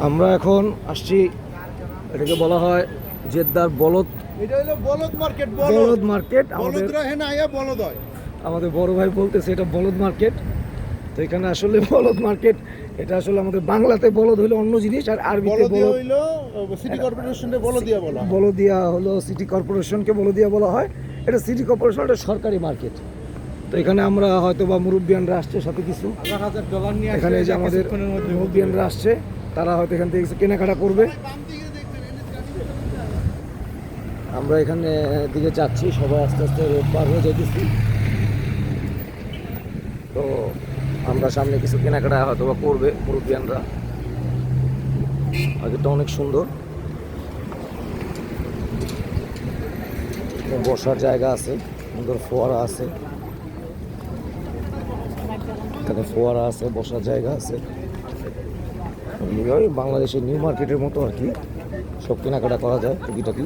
আমরা এখন আসছি এটাকে বলা হয় জেদ্দার বলদ এটা হলো বলদ মার্কেট বলদ। মার্কেট। আমাদের বলদরা বলদ হয়। আমাদের বড় ভাই বলতেছে এটা বলদ মার্কেট। তো এখানে আসলে বলদ মার্কেট এটা আসলে আমাদের বাংলাতে বলদ হলো অন্য জিনিস আর আরবিতে বলদিয়া বলদ হইল সিটি কর্পোরেশনের বলদিয়া বলা। বলদিয়া হলো সিটি কর্পোরেশনকে বলদিয়া বলা হয়। এটা সিটি কর্পোরেশন এটা সরকারি মার্কেট। তো এখানে আমরা হয়তো বা মুরব্বিয়ানরা আসছে সাথে কিছু। এখানে যে আমাদের মুরব্বিয়ানরা আসছে। তারা হয়তো এখান থেকে কিছু কেনাকাটা করবে। আমরা এখানে দিকে যাচ্ছি, সবাই আস্তে আস্তে রোড পার হয়ে যেতেছি তো আমরা সামনে কিছু কেনাকাটা হয়তো বা করবে, মুরব্বিয়ানরা। আগেরটা অনেক সুন্দর। বসার জায়গা আছে, সুন্দর ফোয়ারা আছে। এখানে ফোয়ারা আছে, বসার জায়গা আছে। ওই বাংলাদেশের নিউ মার্কেটের মতো আর কি। সব কেনাকাটা করা যায় টুকিটাকি।